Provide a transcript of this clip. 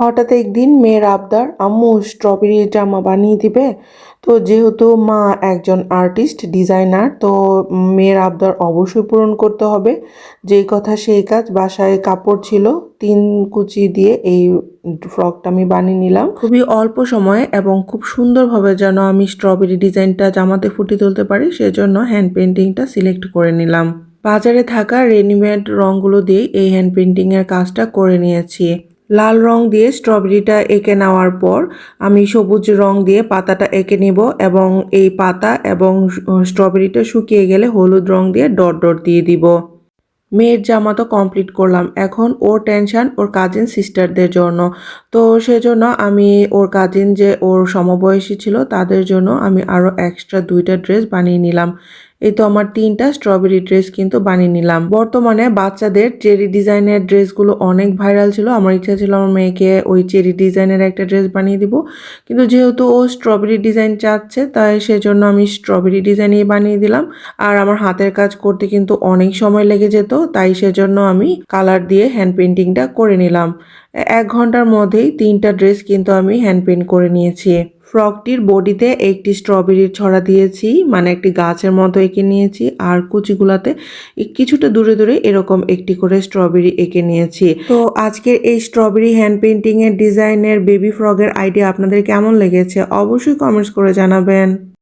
হঠাৎ একদিন মেয়ের আবদার, আম্মু স্ট্রবেরি জামা বানিয়ে দিবে? তো যেহেতু মা একজন আর্টিস্ট ডিজাইনার তো মেয়ের আবদার অবশ্যই পূরণ করতে হবে। যেই কথা সেই কাজ, বাসায় কাপড় ছিল, তিন কুচি দিয়ে এই ফ্রকটা আমি বানিয়ে নিলাম। খুবই অল্প সময়ে এবং খুব সুন্দরভাবে যেন আমি স্ট্রবেরি ডিজাইনটা জামাতে ফুটিয়ে তুলতে পারি, সেজন্য হ্যান্ড পেন্টিংটা সিলেক্ট করে নিলাম। বাজারে থাকা রেডিমেড রঙগুলো দিয়ে এই হ্যান্ড পেন্টিংয়ের কাজটা করে নিয়েছি। লাল রং দিয়ে স্ট্রবেরিটা এঁকে নেওয়ার পর আমি সবুজ রং দিয়ে পাতাটা এঁকে নিব এবং এই পাতা এবং স্ট্রবেরিটা শুকিয়ে গেলে হলুদ রং দিয়ে ডট ডট দিয়ে দিব। মেয়ের জামা তো কমপ্লিট করলাম। এখন ওর টেনশন ওর কাজিন সিস্টারদের জন্য। তো সেজন্য আমি ওর কাজিন যে ওর সমবয়সী ছিল তাদের জন্য আমি আরও এক্সট্রা দুইটা ড্রেস বানিয়ে নিলাম। এই তো আমার তিনটা স্ট্রবেরি ড্রেস কিন্তু বানিয়ে নিলাম। বর্তমানে বাচ্চাদের চেরি ডিজাইনের ড্রেসগুলো অনেক ভাইরাল ছিল। আমার ইচ্ছা ছিল আমার মেয়েকে ওই চেরি ডিজাইনের একটা ড্রেস বানিয়ে দিব। কিন্তু যেহেতু ও স্ট্রবেরি ডিজাইন চাচ্ছে, তাই সেজন্য আমি স্ট্রবেরি ডিজাইনই বানিয়ে দিলাম। আর আমার হাতের কাজ করতে কিন্তু অনেক সময় লেগে যেত, তাই সেজন্য আমি কালার দিয়ে হ্যান্ড পেন্টিংটা করে নিলাম। এক ঘণ্টার মধ্যেই তিনটা ড্রেস কিন্তু আমি হ্যান্ড পেন্ট করে নিয়েছি। ফ্রকটির বডিতে একটি স্ট্রবেরির ছড়া দিয়েছি মানে একটি গাছের মতো এঁকে নিয়েছি, আর কুচিগুলাতে কিছুটা দূরে দূরে এরকম একটি করে স্ট্রবেরি এঁকে নিয়েছি। তো আজকের এই স্ট্রবেরি হ্যান্ড পেন্টিংয়ের ডিজাইনের বেবি ফ্রকের আইডিয়া আপনাদের কেমন লেগেছে অবশ্যই কমেন্টস করে জানাবেন।